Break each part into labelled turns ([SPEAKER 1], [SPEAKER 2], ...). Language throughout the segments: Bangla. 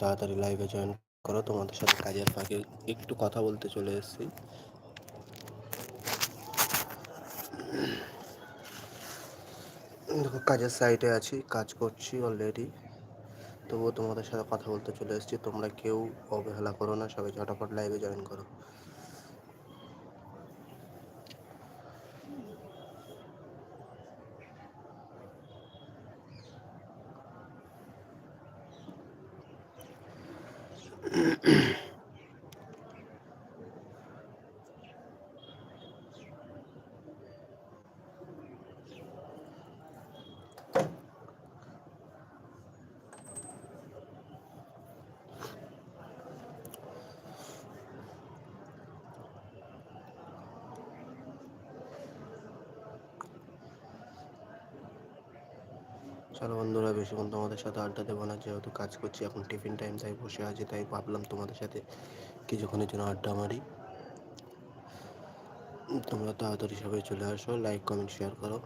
[SPEAKER 1] তাড়াতাড়ি লাইভে জয়েন করো। তোমাদের সাথে কাজের ফাঁকে একটু কথা বলতে চলে এসেছি। দেখো, কাজের সাইটে আছি, কাজ করছি অলরেডি তবুও তোমাদের সাথে কথা বলতে চলে এসেছি। তোমরা কেউ অবহেলা করো না, সবাই ঝটাফট লাইভে জয়েন করো। চলো বন্ধুরা, বেশিক্ষণ তোমাদের সাথে আড্ডা দেবো না। যেহেতু কাজ করছি, এখন টিফিন টাইম তাই বসে আছি, তাই ভাবলাম তোমাদের সাথে কিছুক্ষণের জন্য আড্ডা মারি। তোমরা তাড়াতাড়ি সবাই চলে আসো লাইক কমেন্ট শেয়ার করো।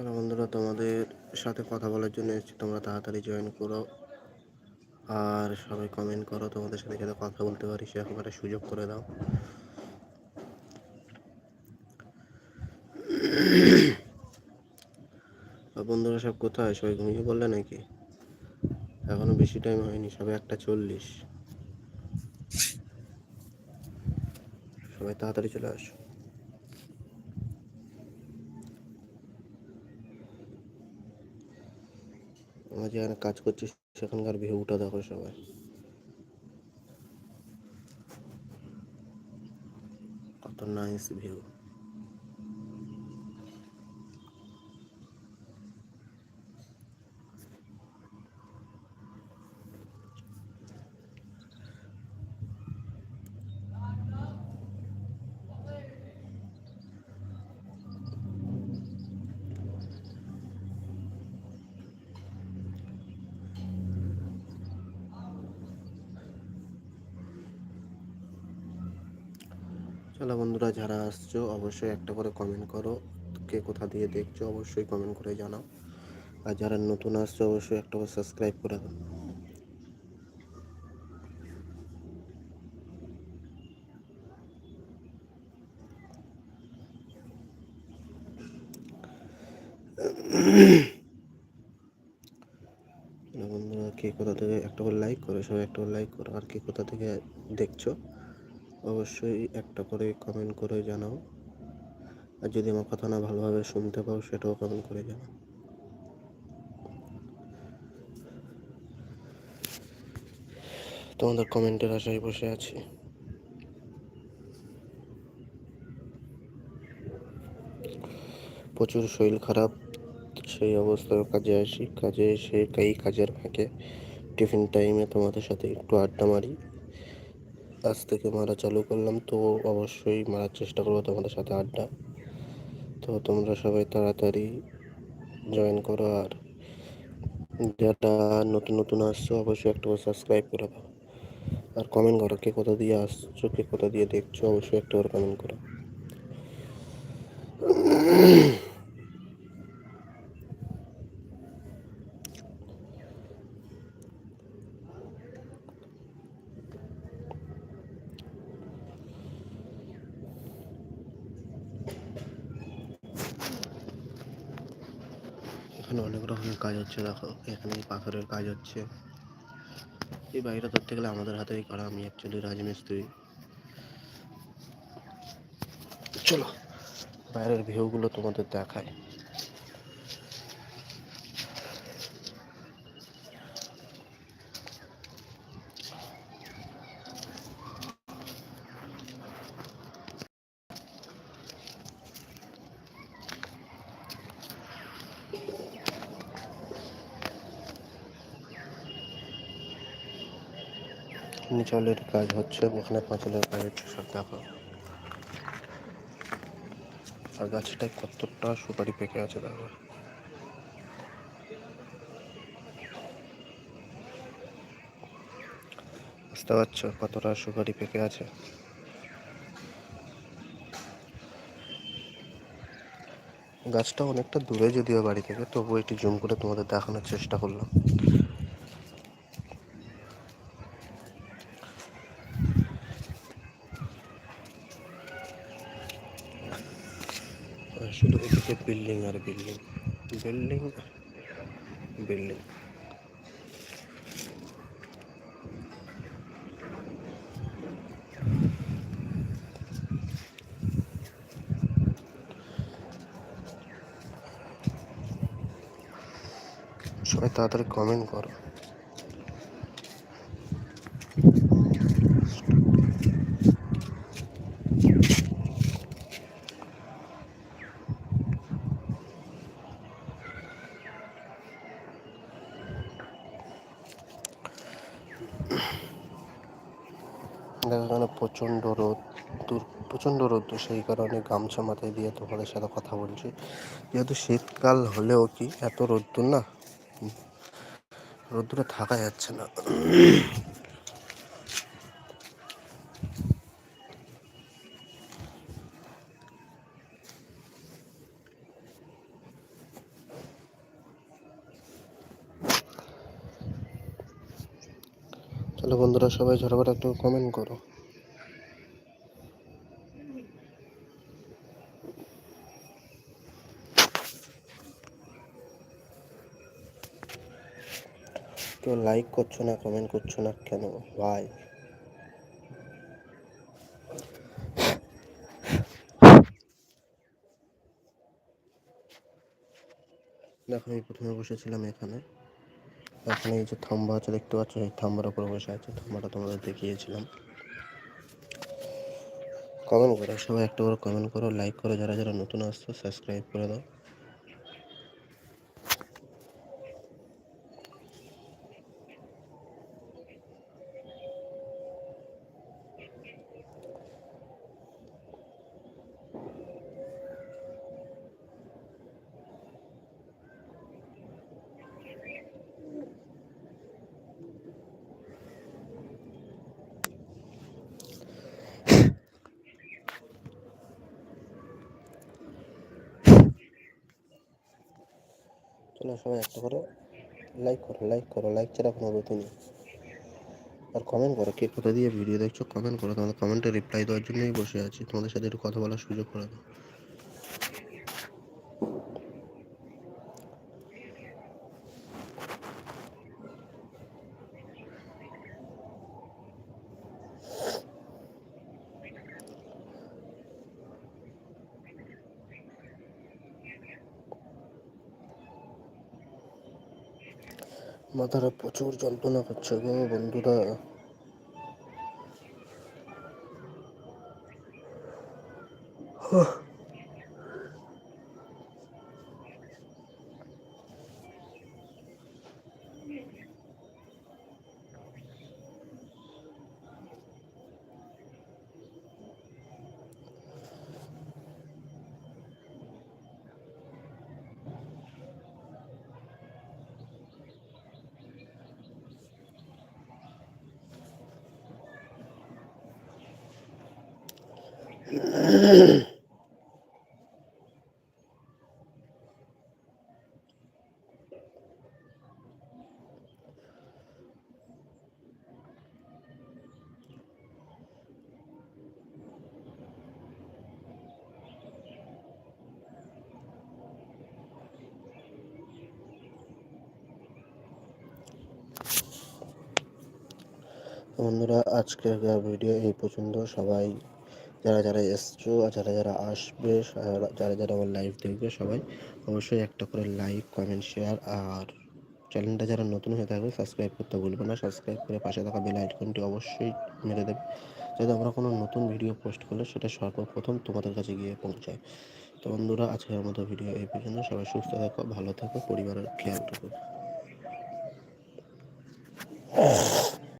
[SPEAKER 1] চলো বন্ধুরা, তোমাদের সাথে কথা বলার জন্য এসেছি। তোমরা তাড়াতাড়ি জয়েন করো। আর সবাই কমেন্ট করো, তোমাদের সাথে যাতে কথা বলতে পারি সেরকম একটা সুযোগ করে দাও। বন্ধুরা, সব কোথায়? সবাই ঘুমিয়ে পড়লে নাকি? এখনও বেশি টাইম হয়নি সবাই একটা চল্লিশ। সবাই তাড়াতাড়ি চলে আসো। আমরা যেখানে কাজ করছি সেখানকার ভিউটা দেখো সবাই। কত নাইস ভিউ চলো বন্ধুরা, যারা আসছো অবশ্যই একটা করে কমেন্ট করো। কে কোথা দিয়ে দেখছ অবশ্যই কমেন্ট করে জানাও। আর যারা নতুন আসছো অবশ্যই একটা করে সাবস্ক্রাইব করে দাও। বন্ধুরা, কে কোথা থেকে একটা করে লাইক করো, সবাই একটা করে লাইক করো। আর কে কোথা থেকে দেখছ অবশ্যই একটা করে কমেন্ট করে জানাও। আর যদি আমার কথা না ভালোভাবে শুনতে পাও, সেটাও কমেন্ট করে জানাও। তোমাদের কমেন্টের আশায় বসে আছি। প্রচুর শরীর খারাপ, সেই অবস্থায় কাজে আসি, কাজে এসে কাজের ফাঁকে টিফিন টাইমে তোমাদের সাথে একটু আড্ডা মারি। আজ থেকে মারা চালু করলাম, তো অবশ্যই মারার চেষ্টা করব তোমাদের সাথে আড্ডা। তো তোমরা সবাই তাড়াতাড়ি জয়েন করো আর যারা নতুন নতুন আসছো, অবশ্যই একটা করে সাবস্ক্রাইব করে দাও। আর কমেন্ট করো কে কোথা দিয়ে আসছো, কে কোথা দিয়ে দেখছ, অবশ্যই একটা করে কমেন্ট করো। এখানে অনেক রকমের কাজ হচ্ছে, দেখো, এখানে পাথরের কাজ হচ্ছে। এই বাড়িটা ধরতে গেলে আমাদের হাতেই করা, আমি অ্যাকচুয়ালি রাজমিস্ত্রি। চলো, বাইরের ভিউগুলো তোমাদের দেখায় নিচলের কাজ হচ্ছে ওখানে পাঁচলের কাজ হচ্ছে, সব দেখো। আর গাছটায় কতটা সুপারি পেকে আছে দেখো। বুঝতে পারছ কতটা সুপারি পেকে আছে? গাছটা অনেকটা দূরে যদিও বাড়ি থেকে তবু এটি জুম করে তোমাদের দেখানোর চেষ্টা করলাম। শুধু এদিকে বিল্ডিং আর বিল্ডিং বিল্ডিং বিল্ডিং সবাই তাড়াতাড়ি কমেন্ট করো। দেখো, এখানে প্রচণ্ড রোদ, দূর, প্রচণ্ড রোদ সেই কারণে গামছা মাথায় দিয়ে তোমাদের সাথে কথা বলছি। যেহেতু শীতকাল হলেও কি এত রোদ্দুর না? রোদ্দুরে থাকা যাচ্ছে না। তাহলে বন্ধুরা, সবাই ঝটপট একটু কমেন্ট করো। কেউ লাইক করছ না কমেন্ট করছ না কেন? ভাই দেখো, আমি প্রথমে বসেছিলাম এখানে। এখানে এই যে থাম্বা আছে, দেখতে পাচ্ছ? এই থাম্বার উপরে বসে আছে। থাম্বাটা তোমাদের দেখিয়েছিলাম। কমেন্ট করো, সবাই একটা করে কমেন্ট করো লাইক করো, যারা যারা নতুন আসছো সাবস্ক্রাইব করে দাও। চলো সবাই একটা করে লাইক করো লাইক করো লাইক ছাড়া কোনো গতি নেই। আর কমেন্ট করো, কে কোথা দিয়ে ভিডিও দেখছ কমেন্ট করো তোমাদের কমেন্টে রিপ্লাই দেওয়ার জন্যই বসে আছি। তোমাদের সাথে একটু কথা বলার সুযোগ করে দাও। মাথাটা প্রচুর যন্ত্রণা করছে গো বন্ধুরা। বন্ধুরা আজকের ভিডিও এই পর্যন্ত। সবাই যারা যারা এসছো আর যারা যারা আসবে যারা যারা আমার লাইভ দেখবে সবাই অবশ্যই একটা করে লাইক কমেন্ট শেয়ার আর চ্যানেলটা যারা নতুন হয়ে থাকবে সাবস্ক্রাইব করতে ভুলবে না। সাবস্ক্রাইব করে পাশে থাকা বেল আইকনটি অবশ্যই মেরে দেবে। যাতে আমরা কোনো নতুন ভিডিও পোস্ট করলে সেটা সর্বপ্রথম তোমাদের কাছে গিয়ে পৌঁছায়। তো বন্ধুরা, আজকের মতো ভিডিও এই পর্যন্ত। সবাই সুস্থ থাকো, ভালো থাকো, পরিবারের খেয়াল রাখো।